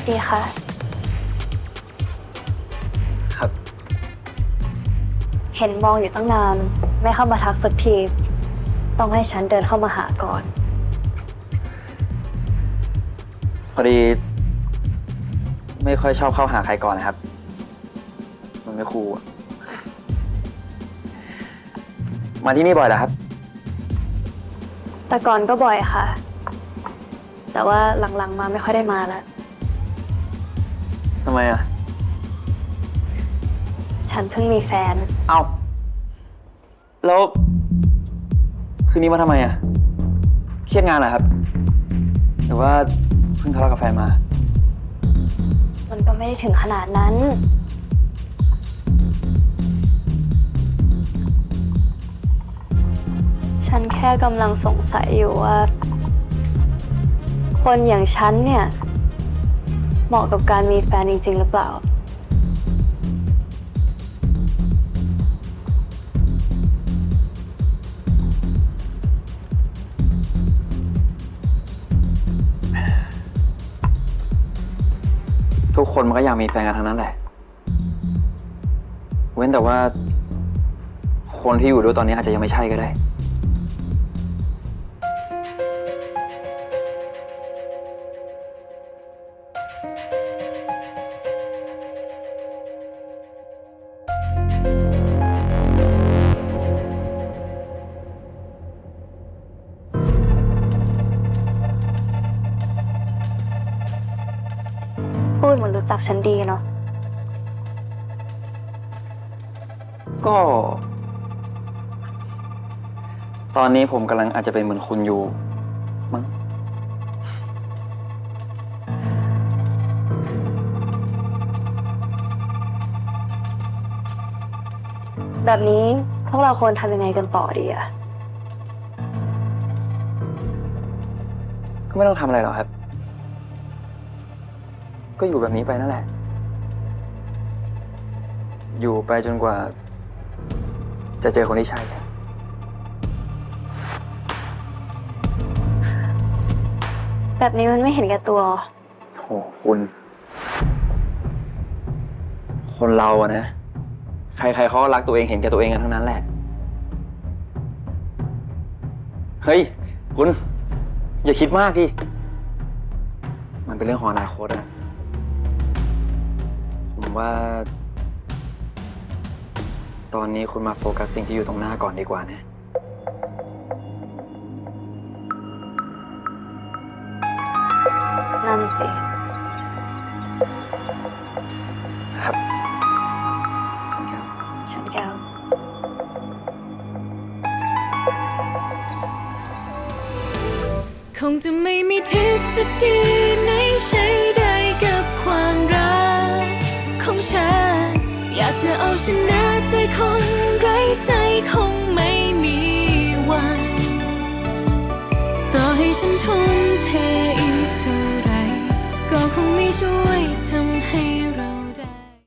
วัสดีค่ะ ครับ เห็นมองอยู่ตั้งนาน ไม่เข้ามาทักสักที ต้องให้ฉันเดินเข้ามาหาก่อน พอดี ไม่ค่อยชอบเข้าหาใครก่อนนะครับ มันไม่คูลอะมาที่นี่บ่อยเหรอครับ แต่ก่อนก็บ่อยค่ะ แต่ว่าหลังๆมาไม่ค่อยได้มาแล้ว ทำไมอะ ฉันเพิ่งมีแฟน เอ้าแล้ว คืนนี้มาทำไมอะ เครียดงานเหรอครับ หรือว่าเพิ่งทะเลาะกับแฟนมา มันก็ไม่ได้ถึงขนาดนั้น ฉันแค่กำลังสงสัยอยู่ว่า คนอย่างฉันเนี่ย เหมาะกับการมีแฟนจริง ๆ หรือเปล่า ทุกคนมันก็อยากมีแฟนกันทั้งนั้นแหละ เว้นแต่ว่า คนที่อยู่ด้วยตอนนี้อาจจะยังไม่ใช่ก็ได้ พูดเหมือนรู้จักฉันดีเนาะ ก็ ตอนนี้ผมกำลังอาจจะเป็นเหมือนคุณอยู่ มั้ง แบบนี้พวกเราควรทำยังไงกันต่อดีอะก็ไม่ต้องทำอะไรหรอกครับ ก็อยู่แบบนี้ไปนั่นแหละ อยู่ไปจนกว่า จะเจอคนที่ใช่แบบนี้มันไม่เห็นแก่ตัวโหคุณ คนเราอะนะ ใครๆเขาก็รักตัวเองเห็นแก่ตัวเองกันทั้งนั้นแหละ เฮ้ย คุณ อย่าคิดมากดิ มันเป็นเรื่องของอนาคตอะ ผมว่า ตอนนี้คุณมาโฟกัสสิ่งที่อยู่ตรงหน้าก่อนดีกว่านะ นั่นสิ ครับขอบคุณครับชนแก้วคงจะไม่มีทฤษฎีไหนใช้ได้กับความรักของฉันอยากจะเอาชนะใจคนไร้ใจคงไม่มีวันต่อให้ฉันทุ่มเทอีกเท่าไรก็คงไม่ช่ว